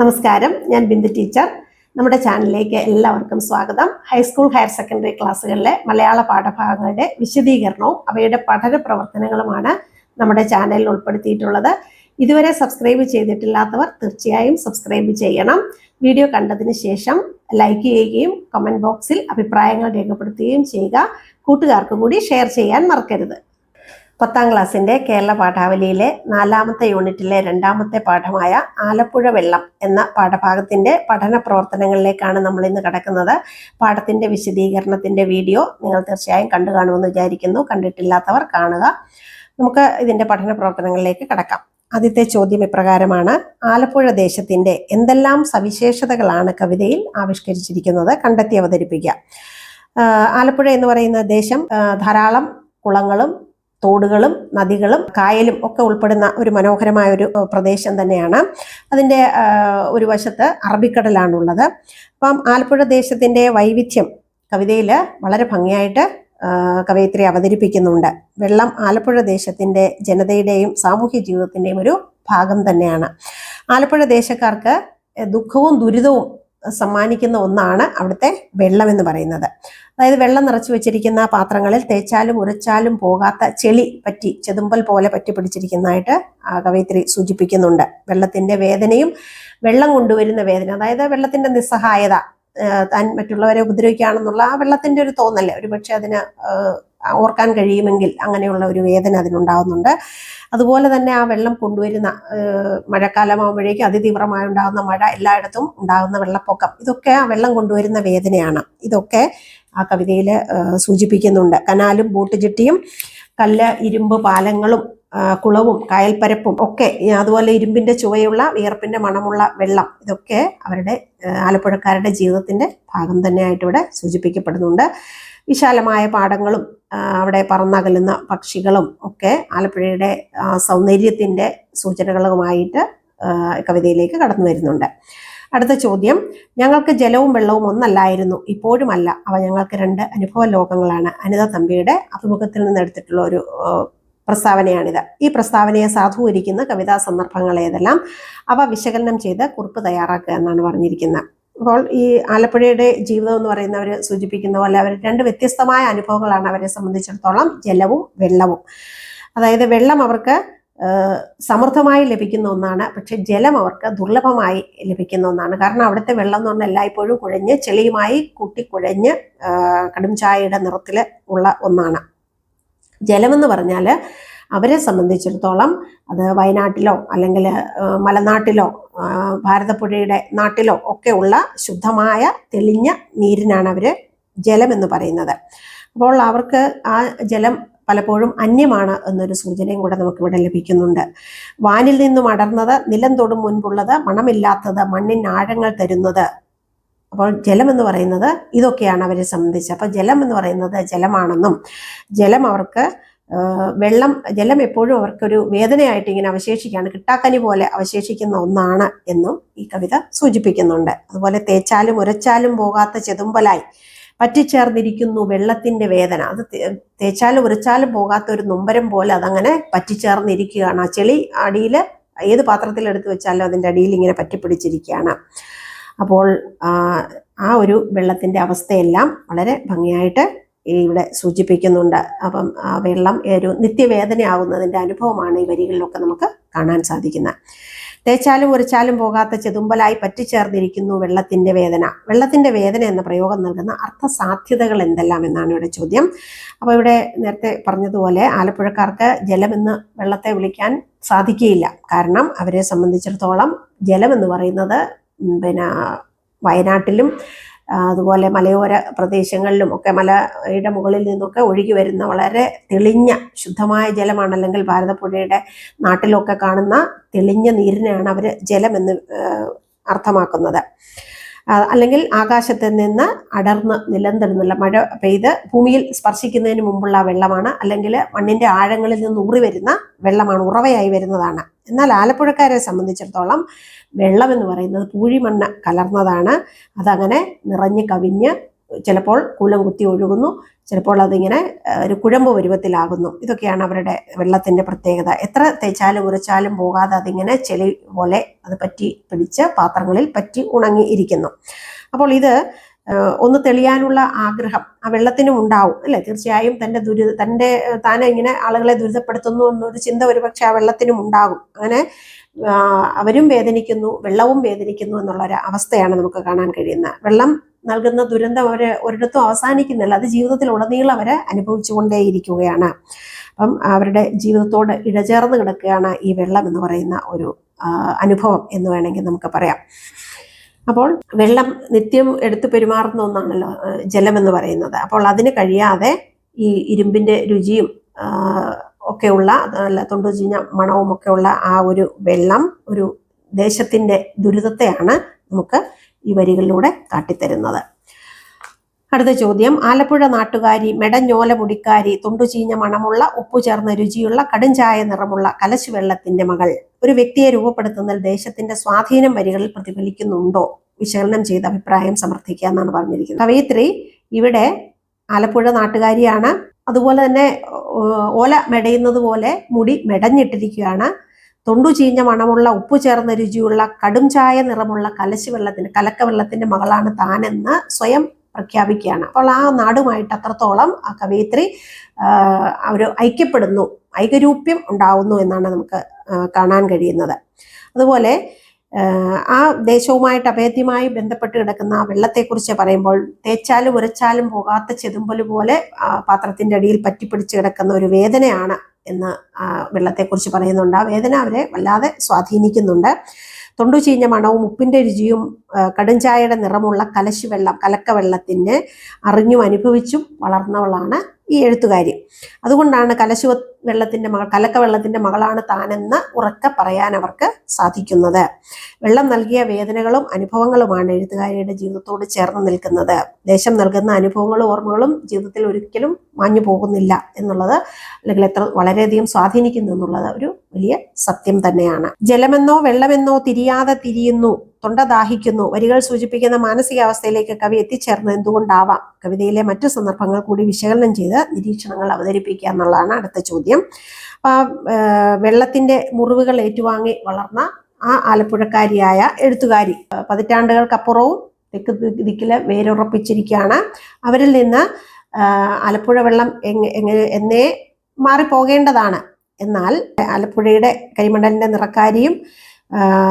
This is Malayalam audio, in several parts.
നമസ്കാരം. ഞാൻ ബിന്ദു ടീച്ചർ. നമ്മുടെ ചാനലിലേക്ക് എല്ലാവർക്കും സ്വാഗതം. ഹൈസ്കൂൾ ഹയർ സെക്കൻഡറി ക്ലാസ്സുകളിലെ മലയാള പാഠഭാഗങ്ങളുടെ വിശദീകരണവും അവയുടെ പഠന പ്രവർത്തനങ്ങളുമാണ് നമ്മുടെ ചാനലിൽ ഉൾപ്പെടുത്തിയിട്ടുള്ളത്. ഇതുവരെ സബ്സ്ക്രൈബ് ചെയ്തിട്ടില്ലാത്തവർ തീർച്ചയായും സബ്സ്ക്രൈബ് ചെയ്യണം. വീഡിയോ കണ്ടതിന് ശേഷം ലൈക്ക് ചെയ്യുകയും കമന്റ് ബോക്സിൽ അഭിപ്രായങ്ങൾ രേഖപ്പെടുത്തുകയും ചെയ്യുക. കൂട്ടുകാർക്ക് കൂടി ഷെയർ ചെയ്യാൻ മറക്കരുത്. പത്താം ക്ലാസ്സിന്റെ കേരള പാഠാവലിയിലെ നാലാമത്തെ യൂണിറ്റിലെ രണ്ടാമത്തെ പാഠമായ ആലപ്പുഴ വെള്ളം എന്ന പാഠഭാഗത്തിന്റെ പഠന പ്രവർത്തനങ്ങളിലേക്കാണ് നമ്മൾ ഇന്ന് കടക്കുന്നത്. പാഠത്തിന്റെ വിശദീകരണത്തിന്റെ വീഡിയോ നിങ്ങൾ തീർച്ചയായും കണ്ടു കാണുമെന്ന് വിചാരിക്കുന്നു. കണ്ടിട്ടില്ലാത്തവർ കാണുക. നമുക്ക് ഇതിന്റെ പഠന പ്രവർത്തനങ്ങളിലേക്ക് കടക്കാം. ആദ്യത്തെ ചോദ്യം ഇപ്രകാരമാണ്. ആലപ്പുഴ ദേശത്തിന്റെ എന്തെല്ലാം സവിശേഷതകളാണ് കവിതയിൽ ആവിഷ്കരിച്ചിരിക്കുന്നത്? കണ്ടെത്തി അവതരിപ്പിക്കുക. ആലപ്പുഴ എന്ന് പറയുന്ന ദേശം ധാരാളം കുളങ്ങളും തോടുകളും നദികളും കായലും ഒക്കെ ഉൾപ്പെടുന്ന ഒരു മനോഹരമായ ഒരു പ്രദേശം തന്നെയാണ്. അതിന്റെ ഒരു വശത്ത് അറബിക്കടലാണുള്ളത്. അപ്പം ആലപ്പുഴ ദേശത്തിന്റെ വൈവിധ്യം കവിതയിൽ വളരെ ഭംഗിയായിട്ട് കവയിത്രി അവതരിപ്പിക്കുന്നുണ്ട്. വെള്ളം ആലപ്പുഴ ദേശത്തിന്റെ ജനതയുടെയും സാമൂഹ്യ ജീവിതത്തിന്റെയും ഒരു ഭാഗം തന്നെയാണ്. ആലപ്പുഴ ദേശക്കാർക്ക് ദുഃഖവും ദുരിതവും സമ്മാനിക്കുന്ന ഒന്നാണ് അവിടുത്തെ വെള്ളം എന്ന് പറയുന്നത്. അതായത് വെള്ളം നിറച്ചു വെച്ചിരിക്കുന്ന പാത്രങ്ങളിൽ തേച്ചാലും ഉരച്ചാലും പോകാത്ത ചെളി പറ്റി ചെതുമ്പൽ പോലെ പറ്റി പിടിച്ചിരിക്കുന്നതായിട്ട് കവയിത്രി സൂചിപ്പിക്കുന്നുണ്ട്. വെള്ളത്തിന്റെ വേദനയും വെള്ളം കൊണ്ടുവരുന്ന വേദന അതായത് വെള്ളത്തിന്റെ നിസ്സഹായത താൻ മറ്റുള്ളവരെ ഉപദ്രവിക്കുകയാണെന്നുള്ള ആ വെള്ളത്തിന്റെ ഒരു തോന്നൽ. ഒരുപക്ഷെ അതിന് ഓർക്കാൻ കഴിയുമെങ്കിൽ അങ്ങനെയുള്ള ഒരു വേദന അതിനുണ്ടാകുന്നുണ്ട് അതുപോലെ തന്നെ ആ വെള്ളം കൊണ്ടുവരുന്ന മഴക്കാലമാകുമ്പോഴേക്കും അതിതീവ്രമായി ഉണ്ടാകുന്ന മഴ എല്ലായിടത്തും ഉണ്ടാകുന്ന വെള്ളപ്പൊക്കം. ഇതൊക്കെ ആ വെള്ളം കൊണ്ടുവരുന്ന വേദനയാണ്. ഇതൊക്കെ ആ കവിതയിൽ സൂചിപ്പിക്കുന്നുണ്ട്. കനാലും ബോട്ട് ജെട്ടിയും കല്ല് ഇരുമ്പ് പാലങ്ങളും കുളവും കായൽപ്പരപ്പും ഒക്കെ അതുപോലെ ഇരുമ്പിന്റെ ചുവയുള്ള വിയർപ്പിന്റെ മണമുള്ള വെള്ളം ഇതൊക്കെ അവരുടെ ആലപ്പുഴക്കാരുടെ ജീവിതത്തിന്റെ ഭാഗം തന്നെയായിട്ട് ഇവിടെ സൂചിപ്പിക്കപ്പെടുന്നുണ്ട്. വിശാലമായ പാടങ്ങളും അവിടെ പറന്നകലുന്ന പക്ഷികളും ഒക്കെ ആലപ്പുഴയുടെ സൗന്ദര്യത്തിന്റെ സൂചനകളുമായിട്ട് കവിതയിലേക്ക് കടന്നു വരുന്നുണ്ട്. അടുത്ത ചോദ്യം ഞങ്ങൾക്ക് ജലവും വെള്ളവും ഒന്നല്ലായിരുന്നു ഇപ്പോഴുമല്ല. അവ ഞങ്ങൾക്ക് രണ്ട് അനുഭവ ലോകങ്ങളാണ് അനിത തമ്പിയുടെ അഭിമുഖത്തിൽ നിന്ന് എടുത്തിട്ടുള്ള ഒരു പ്രസ്താവനയാണിത്. ഈ പ്രസ്താവനയെ സാധൂകരിക്കുന്ന കവിതാ സന്ദർഭങ്ങൾ ഏതെല്ലാം? അവ വിശകലനം ചെയ്ത് കുറിപ്പ് തയ്യാറാക്കുക എന്നാണ് പറഞ്ഞിരിക്കുന്നത്. അപ്പോൾ ഈ ആലപ്പുഴയുടെ ജീവിതം എന്ന് പറയുന്നവർ സൂചിപ്പിക്കുന്ന പോലെ അവർ രണ്ട് വ്യത്യസ്തമായ അനുഭവങ്ങളാണ് അവരെ സംബന്ധിച്ചിടത്തോളം ജലവും വെള്ളവും. അതായത് വെള്ളം അവർക്ക് സമൃദ്ധമായി ലഭിക്കുന്ന ഒന്നാണ് പക്ഷെ ജലം അവർക്ക് ദുർലഭമായി ലഭിക്കുന്ന ഒന്നാണ്. കാരണം അവിടുത്തെ വെള്ളം എന്ന് പറഞ്ഞാൽ എല്ലായ്പ്പോഴും കുഴഞ്ഞ് ചെളിയുമായി കൂട്ടിക്കുഴഞ്ഞ് കുഴഞ്ഞ് കടും ചായയുടെ നിറത്തിൽ ഉള്ള ഒന്നാണ്. ജലമെന്ന് പറഞ്ഞാൽ അവരെ സംബന്ധിച്ചിടത്തോളം അത് വയനാട്ടിലോ അല്ലെങ്കിൽ മലനാട്ടിലോ ഭാരതപ്പുഴയുടെ നാട്ടിലോ ഒക്കെ ഉള്ള ശുദ്ധമായ തെളിഞ്ഞ നീരിനാണ് അവർ ജലം എന്ന് പറയുന്നത്. അപ്പോൾ അവർക്ക് ആ ജലം പലപ്പോഴും അന്യമാണ് എന്നൊരു സൂചനയും കൂടെ നമുക്കിവിടെ ലഭിക്കുന്നുണ്ട്. വാനിൽ നിന്നും അടർന്നത് നിലം തൊടും മുൻപുള്ളത് മണമില്ലാത്തത് മണ്ണിന് ആഴങ്ങൾ തരുന്നത് അപ്പോൾ ജലം എന്ന് പറയുന്നത് ഇതൊക്കെയാണ് അവരെ സംബന്ധിച്ച്. അപ്പോൾ ജലം എന്ന് പറയുന്നത് ജലമാണെന്നും ജലം അവർക്ക് വെള്ളം ജലം എപ്പോഴും അവർക്കൊരു വേദനയായിട്ട് ഇങ്ങനെ അവശേഷിക്കുകയാണ്. കിട്ടാക്കനി പോലെ അവശേഷിക്കുന്ന ഒന്നാണ് എന്നും ഈ കവിത സൂചിപ്പിക്കുന്നുണ്ട്. അതുപോലെ തേച്ചാലും ഉരച്ചാലും പോകാത്ത ചെതുമ്പലായി പറ്റിച്ചേർന്നിരിക്കുന്നു വെള്ളത്തിന്റെ വേദന. അത് തേച്ചാലും ഉരച്ചാലും പോകാത്ത ഒരു നൊമ്പരം പോലെ അതങ്ങനെ പറ്റിച്ചേർന്നിരിക്കുകയാണ്. ആ ചെളി അടിയിൽ ഏത് പാത്രത്തിൽ എടുത്തു വെച്ചാലും അതിന്റെ അടിയിൽ ഇങ്ങനെ പറ്റിപ്പിടിച്ചിരിക്കുകയാണ്. അപ്പോൾ ആ, ഒരു വെള്ളത്തിന്റെ അവസ്ഥയെല്ലാം വളരെ ഭംഗിയായിട്ട് ഇവിടെ സൂചിപ്പിക്കുന്നുണ്ട്. അപ്പം ആ വെള്ളം ഒരു നിത്യവേദനയാകുന്നതിന്റെ അനുഭവമാണ് ഈ വരികളിലൊക്കെ നമുക്ക് കാണാൻ സാധിക്കുന്നത്. തേച്ചാലും ഉരച്ചാലും പോകാത്ത ചെതുമ്പലായി പറ്റിച്ചേർന്നിരിക്കുന്നു വെള്ളത്തിന്റെ വേദന. വെള്ളത്തിന്റെ വേദന എന്ന പ്രയോഗം നൽകുന്ന അർത്ഥസാധ്യതകൾ എന്തെല്ലാം എന്നാണ് ഇവിടെ ചോദ്യം. അപ്പോൾ ഇവിടെ നേരത്തെ പറഞ്ഞതുപോലെ ആലപ്പുഴക്കാർക്ക് ജലമെന്ന് വെള്ളത്തെ വിളിക്കാൻ സാധിക്കുകയില്ല. കാരണം അവരെ സംബന്ധിച്ചിടത്തോളം ജലം എന്ന് പറയുന്നത് പിന്നെ വയനാട്ടിലും അതുപോലെ മലയോര പ്രദേശങ്ങളിലും ഒക്കെ മലയുടെ മുകളിൽ നിന്നൊക്കെ ഒഴുകി വരുന്ന വളരെ തെളിഞ്ഞ ശുദ്ധമായ ജലമാണ് അല്ലെങ്കിൽ ഭാരതപ്പുഴയുടെ നാട്ടിലൊക്കെ കാണുന്ന തെളിഞ്ഞ നീരിനെയാണ് അവർ ജലമെന്ന് അർത്ഥമാക്കുന്നത്. അല്ലെങ്കിൽ ആകാശത്ത് നിന്ന് അടർന്ന് നിലംതരുന്നുള്ള മഴ പെയ്ത് ഭൂമിയിൽ സ്പർശിക്കുന്നതിന് മുമ്പുള്ള വെള്ളമാണ് അല്ലെങ്കിൽ മണ്ണിന്റെ ആഴങ്ങളിൽ നിന്ന് ഊറി വരുന്ന വെള്ളമാണ് ഉറവയായി വരുന്നതാണ്. എന്നാൽ ആലപ്പുഴക്കാരെ സംബന്ധിച്ചിടത്തോളം വെള്ളം എന്ന് പറയുന്നത് പൂഴിമണ്ണ് കലർന്നതാണ്. അതങ്ങനെ നിറഞ്ഞ് കവിഞ്ഞ് ചിലപ്പോൾ കുലം കുത്തി ഒഴുകുന്നു ചിലപ്പോൾ അതിങ്ങനെ ഒരു കുഴമ്പ് പരുവത്തിലാകുന്നു. ഇതൊക്കെയാണ് അവരുടെ വെള്ളത്തിന്റെ പ്രത്യേകത. എത്ര തേച്ചാലും ഉരച്ചാലും പോകാതെ അതിങ്ങനെ ചെളി പോലെ അത് പറ്റി പിടിച്ച് പാത്രങ്ങളിൽ പറ്റി ഉണങ്ങി ഇരിക്കുന്നു. അപ്പോൾ ഇത് ഒന്ന് തെളിയാനുള്ള ആഗ്രഹം ആ വെള്ളത്തിനും ഉണ്ടാവും അല്ലെ? തീർച്ചയായും തന്റെ ദുരിത തന്റെ താനെ ഇങ്ങനെ ആളുകളെ ദുരിതപ്പെടുത്തുന്നു എന്നൊരു ചിന്ത ഒരുപക്ഷെ ആ വെള്ളത്തിനും ഉണ്ടാകും. അങ്ങനെ അവരും വേദനിക്കുന്നു വെള്ളവും വേദനിക്കുന്നു എന്നുള്ള ഒരു അവസ്ഥയാണ് നമുക്ക് കാണാൻ കഴിയുന്നത്. വെള്ളം നൽകുന്ന ദുരന്തം അവർ ഒരിടത്തും അവസാനിക്കുന്നില്ല. അത് ജീവിതത്തിൽ ഉടനീളം അവർ അനുഭവിച്ചുകൊണ്ടേയിരിക്കുകയാണ്. അപ്പം അവരുടെ ജീവിതത്തോട് ഇഴചേർന്ന് കിടക്കുകയാണ് ഈ വെള്ളം എന്ന് പറയുന്ന ഒരു അനുഭവം എന്ന് വേണമെങ്കിൽ നമുക്ക് പറയാം. അപ്പോൾ വെള്ളം നിത്യം എടുത്തു പെരുമാറുന്ന ഒന്നാണല്ലോ ജലം എന്ന് പറയുന്നത്. അപ്പോൾ അതിന് കഴിയാതെ ഈ ഇരുമ്പിന്റെ രുചിയും ഒക്കെ ഒക്കെയുള്ള അല്ല തൊണ്ടു ചീഞ്ഞ മണവും ഒക്കെയുള്ള ആ ഒരു വെള്ളം ഒരു ദേശത്തിന്റെ ദുരിതത്തെയാണ് നമുക്ക് ഈ വരികളിലൂടെ കാട്ടിത്തരുന്നത്. അടുത്ത ചോദ്യം. ആലപ്പുഴ നാട്ടുകാരി മെടഞ്ഞോല മുടിക്കാരി തൊണ്ടുചീഞ്ഞ മണമുള്ള ഉപ്പു ചേർന്ന രുചിയുള്ള കടുംചായ നിറമുള്ള കലശു വെള്ളത്തിന്റെ മകൾ. ഒരു വ്യക്തിയെ രൂപപ്പെടുത്തുന്നതിൽ ദേശത്തിന്റെ സ്വാധീനം വരികളിൽ പ്രതിഫലിക്കുന്നുണ്ടോ? വിശകലനം ചെയ്ത് അഭിപ്രായം സമർത്ഥിക്കുക എന്നാണ് പറഞ്ഞിരിക്കുന്നത്. കവയിത്രി ഇവിടെ ആലപ്പുഴ നാട്ടുകാരിയാണ്. അതുപോലെ തന്നെ ഓല മെടയുന്നത് പോലെ മുടി മെടഞ്ഞിട്ടിരിക്കുകയാണ്. തൊണ്ടു ചീഞ്ഞ മണമുള്ള ഉപ്പ് ചേർന്ന രുചിയുള്ള കടും ചായ നിറമുള്ള കലശി വെള്ളത്തിന്റെ കലക്ക വെള്ളത്തിന്റെ മകളാണ് താനെന്ന് സ്വയം പ്രഖ്യാപിക്കുകയാണ്. അപ്പോൾ ആ നാടുമായിട്ട് അത്രത്തോളം ആ കവയിത്രി അവർ ഐക്യപ്പെടുന്നു ഐകരൂപ്യം ഉണ്ടാവുന്നു എന്നാണ് നമുക്ക് കാണാൻ കഴിയുന്നത്. അതുപോലെ ആ, ദേശവുമായിട്ട് അഭേദ്യമായി ബന്ധപ്പെട്ട് കിടക്കുന്ന ആ വെള്ളത്തെക്കുറിച്ച് പറയുമ്പോൾ തേച്ചാലും ഉരച്ചാലും പോകാത്ത ചെതുമ്പൽ പോലെ പാത്രത്തിന്റെ അടിയിൽ പറ്റിപ്പിടിച്ച് കിടക്കുന്ന ഒരു വേദനയാണ് എന്ന് വെള്ളത്തെക്കുറിച്ച് പറയുന്നുണ്ട്. ആ വേദന അവരെ വല്ലാതെ സ്വാധീനിക്കുന്നുണ്ട്. തൊണ്ടു ചീഞ്ഞ മണവും ഉപ്പിന്റെ രുചിയും കടുംചായയുടെ നിറമുള്ള കലശു വെള്ളം കലക്ക വെള്ളത്തിന്റെ അറിഞ്ഞും അനുഭവിച്ചും വളർന്നവളാണ് ഈ എഴുത്തുകാരി. അതുകൊണ്ടാണ് കലശുവ വെള്ളത്തിന്റെ മകൾ കലക്ക വെള്ളത്തിന്റെ മകളാണ് താനെന്ന് ഉറക്കെ പറയാൻ അവർക്ക് സാധിക്കുന്നത്. വെള്ളം നൽകിയ വേദനകളും അനുഭവങ്ങളുമാണ് എഴുത്തുകാരിയുടെ ജീവിതത്തോട് ചേർന്ന് നിൽക്കുന്നത്. ദേശം നൽകുന്ന അനുഭവങ്ങളും ഓർമ്മകളും ജീവിതത്തിൽ ഒരിക്കലും മാഞ്ഞു പോകുന്നില്ല എന്നുള്ളത് അല്ലെങ്കിൽ എത്ര വളരെയധികം സ്വാധീനിക്കുന്നു എന്നുള്ളത് ഒരു വലിയ സത്യം തന്നെയാണ്. ജലമെന്നോ വെള്ളമെന്നോ തിരിയാതെ തിരിയുന്നു. തൊണ്ട ദാഹിക്കുന്നു. വരികൾ സൂചിപ്പിക്കുന്ന മാനസികാവസ്ഥയിലേക്ക് കവി എത്തിച്ചേർന്നത് എന്തുകൊണ്ടാവാം? കവിതയിലെ മറ്റു സന്ദർഭങ്ങൾ കൂടി വിശകലനം ചെയ്ത് നിരീക്ഷണങ്ങൾ അവതരിപ്പിക്കുക എന്നുള്ളതാണ് അടുത്ത ചോദ്യം. വെള്ളത്തിന്റെ മുറിവുകൾ ഏറ്റുവാങ്ങി വളർന്ന ആ ആലപ്പുഴക്കാരിയായ എഴുത്തുകാരി പതിറ്റാണ്ടുകൾക്കപ്പുറവും തെക്ക് ദിക്കിൽ വേരുറപ്പിച്ചിരിക്കുകയാണ്. അവരിൽ നിന്ന് ആലപ്പുഴ വെള്ളം എങ്ങ- എങ്ങനെ എന്നേ മാറിപ്പോകേണ്ടതാണ്. എന്നാൽ ആലപ്പുഴയുടെ കരിമണലിന്റെ നിറക്കാരിയും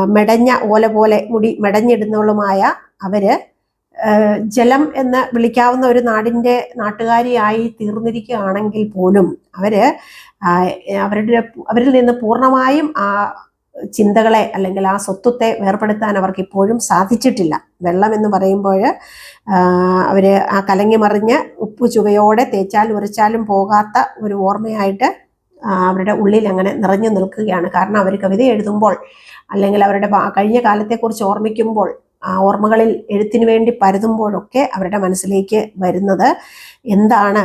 മെടഞ്ഞ ഓല പോലെ മുടി മെടഞ്ഞിടുന്നവളുമായ അവർ ജലം എന്ന് വിളിക്കാവുന്ന ഒരു നാടിന്റെ നാട്ടുകാരിയായി തീർന്നിരിക്കുകയാണെങ്കിൽ പോലും അവർ അവരുടെ അവരിൽ നിന്ന് പൂർണമായും ആ ചിന്തകളെ അല്ലെങ്കിൽ ആ സ്വത്വത്തെ വേർപെടുത്താൻ അവർക്ക് ഇപ്പോഴും സാധിച്ചിട്ടില്ല. വെള്ളം എന്ന് പറയുമ്പോൾ അവർ ആ കലങ്ങി മറിഞ്ഞ് ഉപ്പ് ചുവയോടെ തേച്ചാലും ഉരച്ചാലും പോകാത്ത ഒരു ഓർമ്മയായിട്ട് അവരുടെ ഉള്ളിൽ അങ്ങനെ നിറഞ്ഞു നിൽക്കുകയാണ്. കാരണം അവർ കവിത എഴുതുമ്പോൾ അല്ലെങ്കിൽ അവരുടെ കഴിഞ്ഞ കാലത്തെക്കുറിച്ച് ഓർമ്മിക്കുമ്പോൾ ആ ഓർമ്മകളിൽ എഴുത്തിന് വേണ്ടി പരതുമ്പോഴൊക്കെ അവരുടെ മനസ്സിലേക്ക് വരുന്നത് എന്താണ്?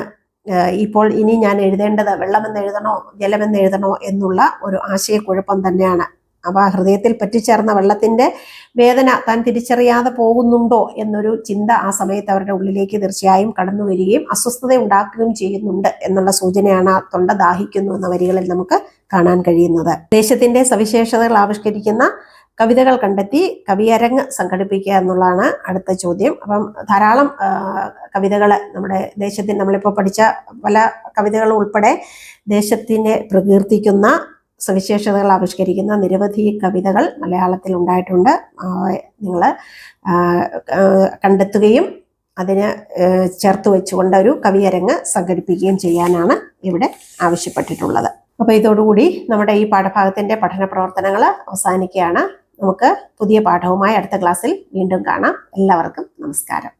ഇപ്പോൾ ഇനി ഞാൻ എഴുതേണ്ടത് വെള്ളമെന്ന് എഴുതണോ ജലമെന്ന് എഴുതണോ എന്നുള്ള ഒരു ആശയക്കുഴപ്പം തന്നെയാണ്. അപ്പൊ ആ ഹൃദയത്തിൽ പറ്റിച്ചേർന്ന വെള്ളത്തിന്റെ വേദന താൻ തിരിച്ചറിയാതെ പോകുന്നുണ്ടോ എന്നൊരു ചിന്ത ആ സമയത്ത് അവരുടെ ഉള്ളിലേക്ക് തീർച്ചയായും കടന്നു വരികയും അസ്വസ്ഥത ഉണ്ടാക്കുകയും ചെയ്യുന്നുണ്ട് എന്നുള്ള സൂചനയാണ് ആ തൊണ്ട ദാഹിക്കുന്നു എന്ന വരികളിൽ നമുക്ക് കാണാൻ കഴിയുന്നത്. ദേശത്തിന്റെ സവിശേഷതകൾ ആവിഷ്കരിക്കുന്ന കവിതകൾ കണ്ടെത്തി കവിയരങ്ങ് സംഘടിപ്പിക്കുക എന്നുള്ളതാണ് അടുത്ത ചോദ്യം. അപ്പം ധാരാളം കവിതകൾ നമ്മുടെ ദേശത്തിന് നമ്മളിപ്പോൾ പഠിച്ച പല കവിതകളും ഉൾപ്പെടെ ദേശത്തിനെ പ്രകീർത്തിക്കുന്ന സവിശേഷതകൾ ആവിഷ്കരിക്കുന്ന നിരവധി കവിതകൾ മലയാളത്തിൽ ഉണ്ടായിട്ടുണ്ട്. നിങ്ങൾ കണ്ടെത്തുകയും അതിന് ചേർത്ത് വെച്ചുകൊണ്ട് ഒരു കവിയരങ്ങ് സംഘടിപ്പിക്കുകയും ചെയ്യാനാണ് ഇവിടെ ആവശ്യപ്പെട്ടിട്ടുള്ളത്. അപ്പോൾ ഇതോടുകൂടി നമ്മുടെ ഈ പാഠഭാഗത്തിന്റെ പഠന പ്രവർത്തനങ്ങൾ അവസാനിക്കുകയാണ്. നമുക്ക് പുതിയ പാഠവുമായി അടുത്ത ക്ലാസ്സിൽ വീണ്ടും കാണാം. എല്ലാവർക്കും നമസ്കാരം.